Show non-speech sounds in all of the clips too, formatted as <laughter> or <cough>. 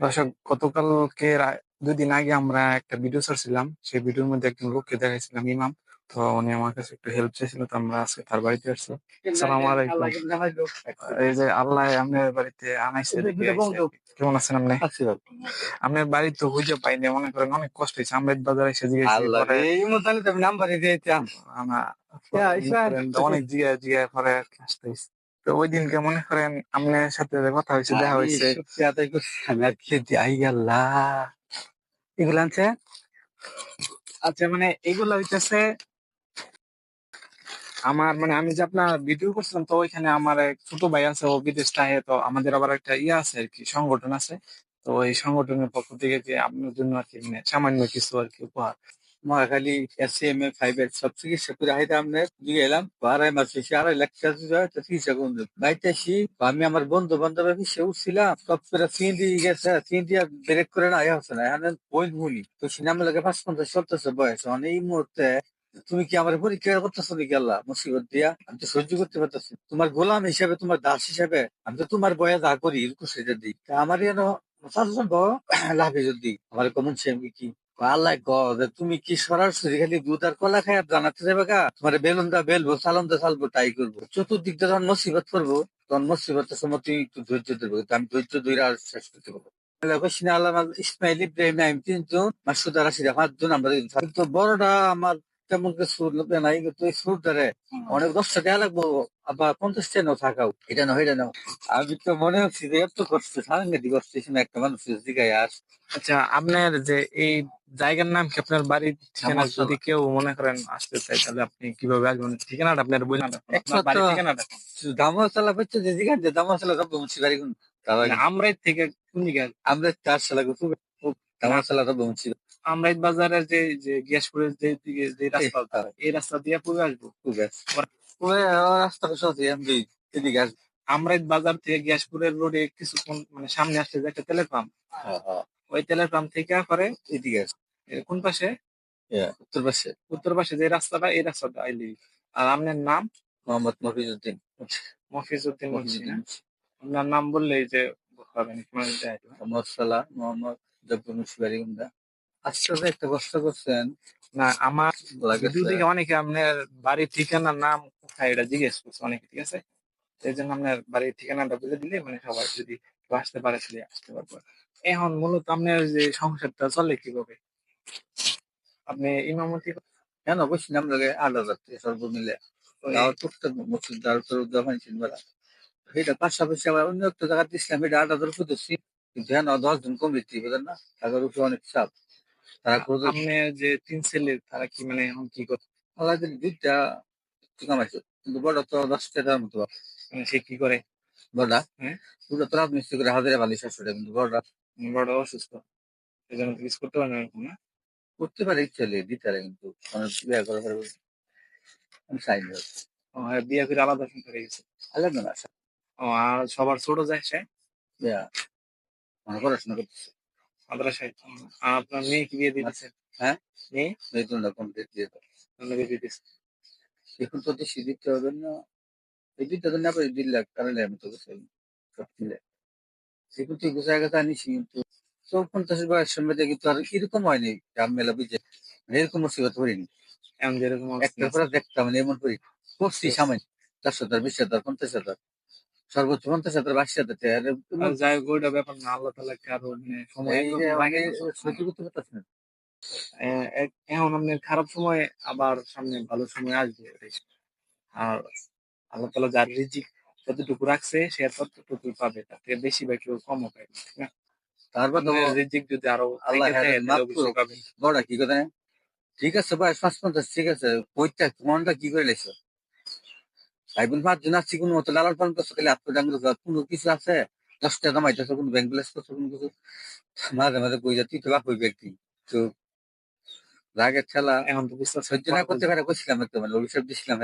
দর্শক গতকালকে রা- দুই দিন আগে আমরা একটা ভিডিও ছাড়ছিলাম। সেই ভিডিওর মধ্যে একজন লোককে দেখাইছিলাম ইমাম। তো উনি আমার কাছে একটু হেল্প চাইছিল তো আমরা আজকে তার বাড়িতে আসছি। আলাইকুম। এই যে আল্লাহ আপনার বাড়িতে আনাইছে কেমন আছেন আপনি? আপনার বাড়ি তো খুঁজে পাইনি মনে করেন অনেক কষ্ট হয়েছে। আমরা বাজার এসে জিজ্ঞেস। অনেক জিজ্ঞাসা জিজ্ঞাসা পরে আসতে হয়েছে। তো ওই দিনকে মনে করেন আপনার সাথে কথা হয়েছে দেখা হয়েছে। আমি আর খেতে আই আল্লাহ এগুলো আনছে আচ্ছা মানে এগুলো হইতেছে আমার মানে আমি যে আপনার ভিডিও করছিলাম তো ওইখানে আমার এক ছোট ভাই আছে ও বিদেশ থাকে তো আমাদের আবার একটা ইয়ে আছে আর কি সংগঠন আছে। তো এই সংগঠনের পক্ষ থেকে যে আপনার জন্য আর কি মানে সামান্য কিছু আর কি উপহার। মহাখালী ফাইভ এর সব হাইতে আমরা দিয়ে এলাম। আড়াই লাখ তো আসি আমি আমার বন্ধু বান্ধব সে সব করে সিন দিয়ে গেছে ব্রেক করে না হচ্ছে না। তো সিনেমা লাগে পাঁচ পঞ্চাশ, সত্তর বয়স। মানে এই মুহূর্তে তুমি কি আমার পরীক্ষা করতেছো নাকি আল্লাহ? মুসিবত দিয়া আমি তো সহ্য করতে পারতেছি তোমার গোলাম হিসাবে, তোমার দাস হিসাবে আমি তো তোমার বয়া যা করি সেটা দিই। আমার যেন <clears throat> লাভে যদি, আমার কমন সে কি? আল্লাহ ক তুমি কি সরাসরি খালি দুধ আর কলা খাই আর জানাতে যাবে গা? তোমার বেলুন দা বেলবো সালন দা সালবো তাই করব। চতুর্দিক দা যখন মুসিবত করব, তখন মুসিবতের সময় তুমি একটু ধৈর্য দেবো আমি ধৈর্য ধরে আর শেষ করতে পারব ইসমাইল ইব্রাহিম তিনজন মাসুদ রাশিদ পাঁচজন আমরা বড়টা আমার তেমন কিছু লোকে নাই কিন্তু এই সুরটারে অনেক দশটা দেওয়া লাগবো আবার পঞ্চাশ টাকা থাকাও এটা না এটা আমি তো মনে হচ্ছে যে এত কষ্ট সাংঘাতিক কষ্ট একটা মানুষ আস। আচ্ছা আপনার যে এই জায়গার নাম কি আপনার বাড়ির ঠিকানা? যদি কেউ মনে করেন আসতে চাই তাহলে আপনি কীভাবে আসবেন? ঠিকানাটা আপনার বাড়ির ঠিকানাটা। দামসালা হচ্ছে যে যেখানে যে দামসালা সব বমছি বাড়ি কোন? আমরাই থেকে কোন দিকে? আমরা চার সালা খুব দামসালা সব বমছি আমরাই বাজারের যে যে গিয়াসপুরের যে দিকে যে রাস্তা এই রাস্তা দিয়ে পূর্বে আসব। ওই রাস্তা সত্যি আমি এদিকে আসব। আমরাই বাজার থেকে গ্যাসপুরের রোডে কিছুক্ষণ মানে সামনে আসছে যে একটা তেলের পাম্প। ওই তেলের পাম্প থেকে পরে এদিকে কোন পাশে? উত্তর পাশে। উত্তর পাশে যে রাস্তাটা এই রাস্তাটা আইলি আর আপনার নাম? মোহাম্মদ মফিজুদ্দিন মফিজউদ্দিন মুন্সি না? মফিজুদ্দিন আপনার নাম বললেই যে দেয়। মোহাম্মদ সালাহ মোহাম্মদ জব্বর মুন্সিবাড়ি গুন্ডা। আজকে যে একটা কষ্ট করছেন না আমার থেকে অনেকে আপনার বাড়ির ঠিকানার নাম কোথায় এটা জিজ্ঞেস করছে অনেকে ঠিক আছে? সেই জন্য আপনার বাড়ির ঠিকানাটা বলে দিলে মানে সবাই যদি আসতে পারে সে আসতে পারবে। এখন মূলত আপনার যে সংসারটা চলে কীভাবে? আপনি ইমামতি কেন অবশ্যই নাম লাগে আলাদা সর্ব মিলে? টুকটাক মসজিদ উদ্যাপন চিনবেলা এটা পাশাপাশি আবার অন্য একটা জায়গা দিচ্ছিলাম এটা আট হাজার কিন্তু হ্যাঁ দশ জন কমিটি বুঝলেন না? টাকার উপরে অনেক চাপ। তারা করে আপনি যে তিন ছেলে তারা কি মানে এখন কি করছে? আল্লাহ দুইটা কামাইছে কিন্তু বড় তো দশ টাকার মতো মানে সে কি করে? হ্যাঁ। দুটো তো রাজমিস্ত্রি করে হাজারে বালি শাশুড়ি কিন্তু বড়টা বড় অসুস্থ। এই জন্য কিছু করতে পারেন না করতে পারে ইচ্ছে দিতে পারে কিন্তু। বিয়ে করে না হ্যাঁ, বিয়ে করে আলাদা হয়ে গেছে। আলাদা না ও আর সবার ছোট যায় সে? বিয়া মানে পড়াশোনা করতেছে। মাদ্রাসায়। আপনার মেয়ে কি বিয়ে দিতেছে হ্যাঁ? মেয়ে? বেতনটা কমপ্লিট দিয়ে দাও আপনার বিয়ে দিতেছে এখন তো দেশি দিতে হবে না। এই পারি লাখ আমি চাই। সব গোছায় কিন্তু পঞ্চাশ বয়স সময় কিন্তু আর এরকম হয়নি গ্রাম মেলা বুঝে। মানে এরকম মুসিবত করিনি। এমন যেরকম একটা করে দেখতাম মানে এমন করি। করছি সামান্য চারশো হাজার বিশ হাজার পঞ্চাশ হাজার। সর্বোচ্চ পঞ্চাশ হাজার বাইশ হাজার যাই হোক ওইটা ব্যাপার না আল্লাহ তালা কারও মানে এখন আপনার খারাপ সময় আবার সামনে ভালো সময় আসবে আর আল্লাহ তালা যার রিজিক যতটুকু রাখছে সে ততটুকু পাবে তার থেকে বেশি বা কেউ কমও পাবে ঠিক তারপর রিজিক যদি আরও আল্লাহ হ্যাঁ, বড় কি কথা ঠিক আছে ভাই পাঁচ পঞ্চাশ ঠিক আছে। বইটা মনটা কি করে লেছো ভাই বোন পাঁচজন কোনো খালি কোনো কিছু আছে? মাঝে মাঝে যাচ্ছি তো বুঝতে না করতে মানে দিছিলাম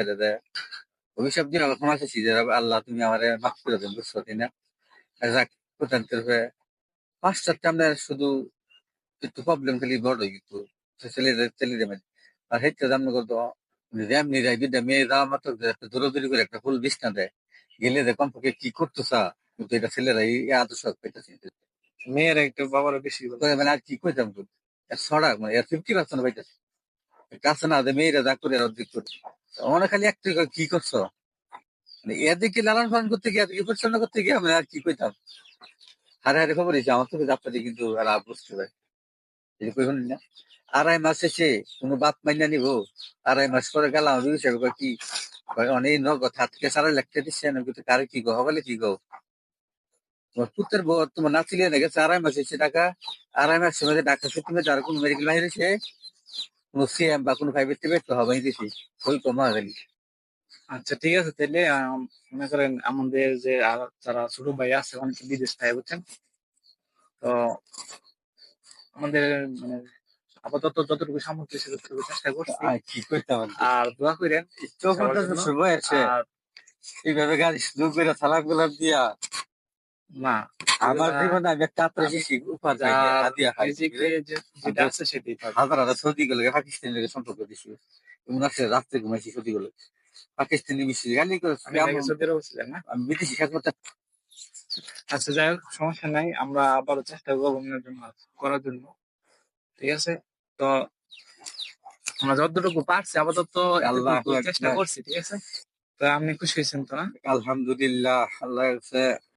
যে আল্লাহ তুমি আমার মাফ করে দেন, বুঝছ, তাই না? পাঁচটাতে আমরা শুধু একটু প্রবলেম খালি বড় মাঝে। আর হেঁটে রান্না করতো এমনি যায় বিদ্যা মেয়ে যাওয়া মাত্র একটা দৌড়াদৌড়ি করে একটা ফুল বিছনা দেয়। গেলে দেয় কমপক্ষে কি করতো সা কিন্তু এটা ছেলেরা এই আদর্শ পেতেছে মেয়ের একটু বাবার বেশি মানে আর কি কইতাম তো এর ছড়া মানে এর ফিফটি পার্সেন্ট পাইতেছে কাছে না দে মেয়েরা যা করে অর্ধেক করে অনেক খালি একটু কি করছ? মানে এদিকে লালন পালন করতে গিয়ে এদিকে পরিচালনা করতে গিয়ে আমরা আর কি কইতাম? হারে হারে খবর হয়েছে আমার তোকে যাত্রা কিন্তু আর বুঝতে পারে না? আড়াই মাস এসে কোনো বাপ মাইনা নিব, আড়াই মাস পরে গেলাম কি? অনেক নগদ হাত থেকে সারা লাগতে দিচ্ছে না কারে কি গো হবালে কি গো? পুত্রের বউ, তোমার নাচিলে না গেছে আড়াই মাস এসে টাকা, আড়াই মাস সময় ডাক্তার সত্যি আর কোনো মেডিকেল বাইরে সে কোনো সিএম বা কোনো প্রাইভেট তো হবাই দিছি ওই কমা গেলি। আচ্ছা ঠিক আছে, তাহলে মনে করেন আমাদের যে যারা ছোট ভাই আছে, অনেকে বিদেশ থাকে, বুঝছেন? তো আমাদের মানে আপাতত যতটুকু সামর্থ্য ছিল ততটুকু চেষ্টা করছি। আর কি করতাম আর কি? আর দোয়া করেন সময় আছে এইভাবে গাড়ি সুযোগ করে থালা গোলাপ দিয়া। না আমার জীবনে আমি একটা আত্মা শিশি উপহার যেটা আছে সেটাই। হাজার হাজার সৌদি গুলো পাকিস্তানি লোকের সম্পর্ক দিছি। আছে রাত্রে ঘুমাইছি সৌদি গুলো পাকিস্তানি মিশি গালি করে আমি বিদেশি খেত করতে আচ্ছা যাই হোক সমস্যা নাই। আমরা আবারও চেষ্টা করব আপনার জন্য করার জন্য। ঠিক আছে? তো আমরা যতটুকু পারছি আপাতত আল্লাহ চেষ্টা করছি ঠিক আছে? তো আপনি খুশি হয়েছেন তো না? আলহামদুলিল্লাহ আল্লাহ